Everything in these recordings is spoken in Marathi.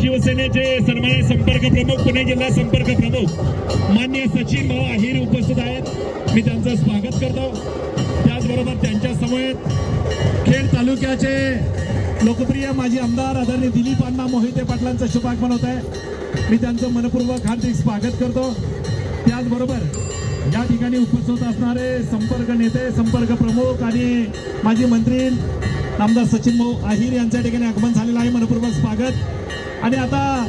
शिवसेनेचे जिल्हा संपर्क प्रमुख मान्य सचिन भाऊ अहिर उपस्थित आहेत. मी त्यांचं स्वागत करतो. त्याचबरोबर त्यांच्या समवेत खेड तालुक्याचे लोकप्रिय माजी आमदार आदरणीय दिलीप अण्णा मोहिते पाटलांचं शुभागमन होत आहे मी त्यांचं मनपूर्वक हार्दिक स्वागत करतो. त्याचबरोबर या ठिकाणी उपस्थित असणारे संपर्क नेते संपर्क प्रमुख आणि माजी मंत्री आमदार सचिन भाऊ आहिर यांच्या ठिकाणी आगमन झालेलं आहे. मनपूर्वक स्वागत. आणि आता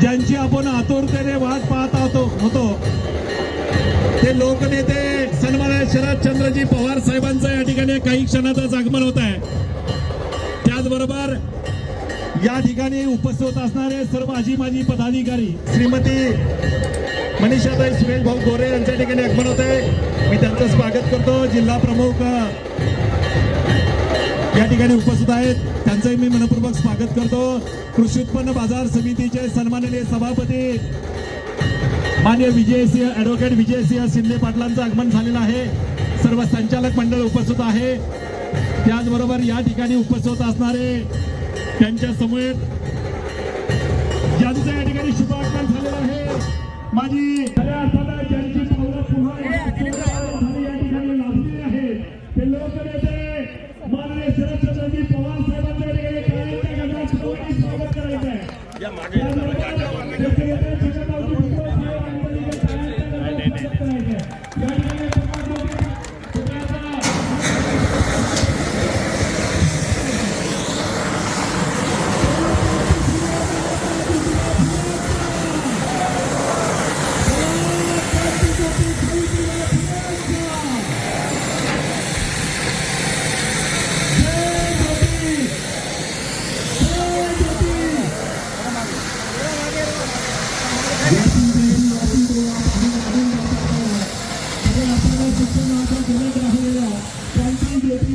ज्यांची आपण आतुरतेने वाट पाहत आहोत होतो ते लोकनेते सन्मान्य शरदचंद्रजी पवार साहेबांचं या ठिकाणी काही क्षणातच आगमन होत आहे. त्याचबरोबर या ठिकाणी उपस्थित असणारे सर्व आजी माजी पदाधिकारी श्रीमती मनीषाताई सुरेश भाऊ गोरे यांच्या ठिकाणी आगमन होत आहे. मी त्यांचं स्वागत करतो. जिल्हा प्रमुख ठिकाणी उपस्थित आहेत. त्यांचंही मी मनपूर्वक स्वागत करतो. कृषी उत्पन्न बाजार समितीचे सन्माननीय सभापती मान्य विजयसिंह ॲडव्होकेट विजयसिंह शिंदे पाटलांचं आगमन झालेलं आहे. सर्व संचालक मंडळ उपस्थित आहे. त्याचबरोबर या ठिकाणी उपस्थित असणारे त्यांच्या समवेत ज्यांचं या ठिकाणी शुभागमन झालेलं आहे. माझी आहे त्याचबरोबर జిల్లా గ్రామంలో పంచాయతీ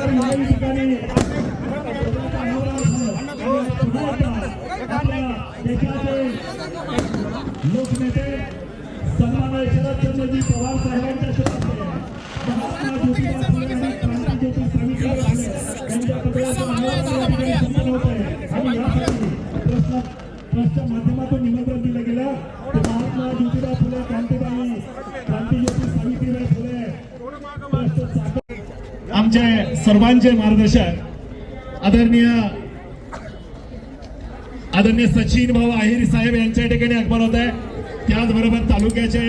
आमचे सर्वांचे मार्गदर्शक आदरणीय आदरणीय सचिन भाऊ आहिरी साहेब यांच्या ठिकाणी आगमन होत आहे. त्याचबरोबर तालुक्याचे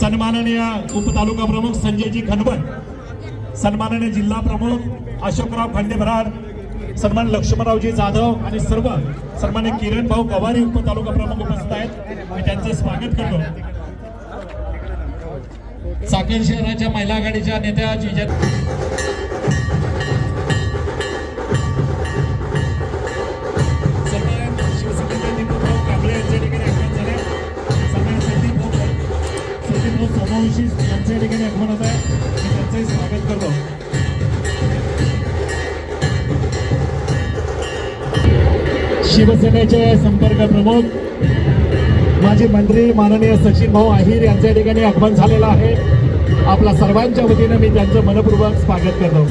सन्माननीय उपतालुका प्रमुख संजयजी खनवत सन्माननीय जिल्हा प्रमुख अशोकराव खंडेभरार सन्मान लक्ष्मणरावजी जाधव आणि सर्व सन्मान्य किरण भाऊ गवारी उपतालुका प्रमुख उपस्थित आहेत. मी त्यांचं स्वागत करतो. चाकण शहराच्या महिला आघाडीच्या नेत्या विजय झाले. समावेशी यांच्या ठिकाणी आगमन होत आहे. मी त्यांचंही स्वागत करतो. शिवसेनेचे संपर्क प्रमुख माजी मंत्री माननीय सचिन भाऊ आहिर यांच्या ठिकाणी आगमन झालेलं आहे. आपल्या सर्वांच्या वतीनं मी त्यांचं मनपूर्वक स्वागत करतो.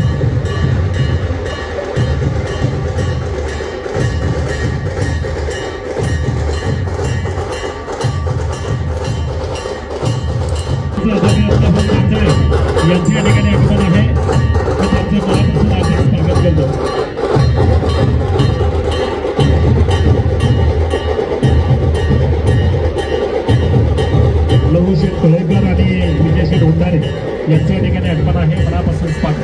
यांच्या ठिकाणी आगमन आहे. मी त्यांचं स्वागत करतो. प्रभूशेठ कोळेकर आणि विजयशेठ उंदारे यांच्या ठिकाणी अडपण आहे मनापासून पाठ